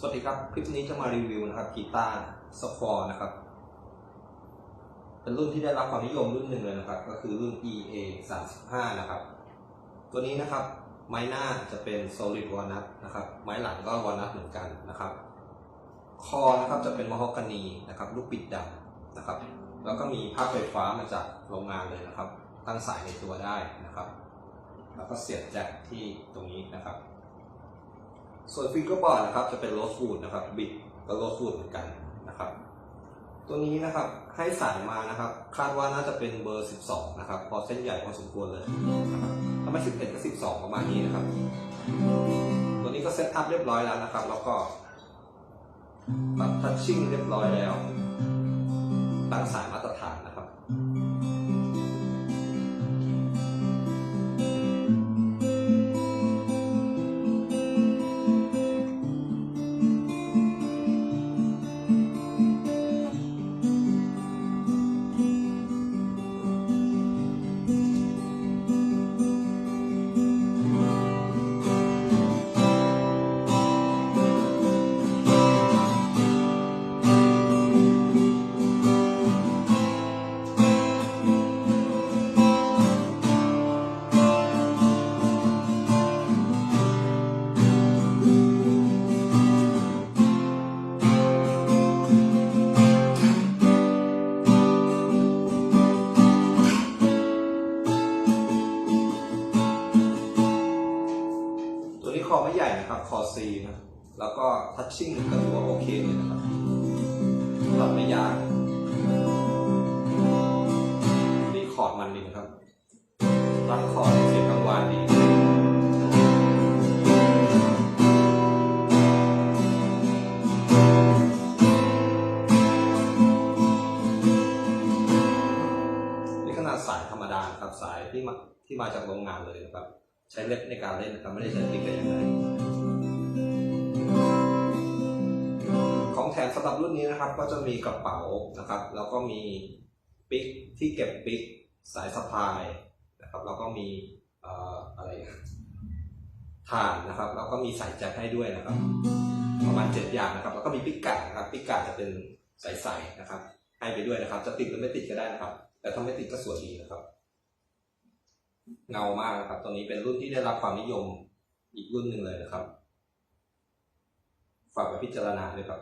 สวัสดีครับ คลิปนี้จะมารีวิวนะครับกีตาร์สควอร์นะครับ เป็นรุ่นที่ได้รับความนิยมรุ่นหนึ่งเลยนะครับ ก็คือรุ่น EA 35นะครับ ตัวนี้นะครับ ไม้หน้าจะเป็น solid walnut นะครับ ไม้หลังก็ walnut เหมือนกันนะครับ คอนะครับจะเป็นมะฮอกกานีนะครับลูกปิดดำนะครับ แล้วก็มีภาคไฟฟ้ามาจากโรงงานเลยนะครับ ตั้งสายในตัวได้นะครับ แล้วก็เสียบแจ็คที่ตรงนี้นะครับ ส่วนฟิงเกอร์บอร์ดนะครับจะเป็นโรสฟูดนะครับบิดก็โรสฟูดเหมือนกันนะครับ ตัวนี้นะครับให้สายมานะครับ คาดว่าน่าจะเป็นเบอร์ 12 นะครับ พอเส้นใหญ่พอสมควรเลยนะครับถ้าไม่11ก็12 ประมาณนี้นะครับ ตัวนี้ก็เซตอัพเรียบร้อยแล้วนะครับ แล้วก็ตัดทัชชิ่งเรียบร้อยแล้วตั้งสายมาตรฐานนะครับ คอไม่ใหญ่นะครับ คอซีนะ แล้วก็ทัชชิ่งก็ถือว่าโอเคเลยนะครับปรับไม่ยากรีคอร์ดมันดีนะครับตั้งคอร์ดเสียงกังวานดีนี่ขนาดสายธรรมดาครับสายที่มาที่มาจากโรงงานเลยนะครับ ใช้เล็บในการเล่นนะครับไม่ได้ใช้ติ๊กแต่อย่างใดของแถมสำหรับรุ่นนี้นะครับ ก็จะมีกระเป๋านะครับ แล้วก็มีปิกที่เก็บปิกสายสะพายนะครับ แล้วก็มีออะไรนะถ่านนะครับ แล้วก็มีสายแจ็คให้ด้วยนะครับ ประมาณเจ็ดอย่างนะครับ แล้วก็มีปิกกาดนะครับปิกกาดจะเป็นใสๆนะครับ ให้ไปด้วยนะครับ จะติดหรือไม่ติดก็ได้นะครับ แต่ถ้าไม่ติดก็สวยดีนะครับ เงามากนะครับ ตัวนี้เป็นรุ่นที่ได้รับความนิยมอีกรุ่นหนึ่งเลยนะครับ ฝากไปพิจารณาด้วยครับ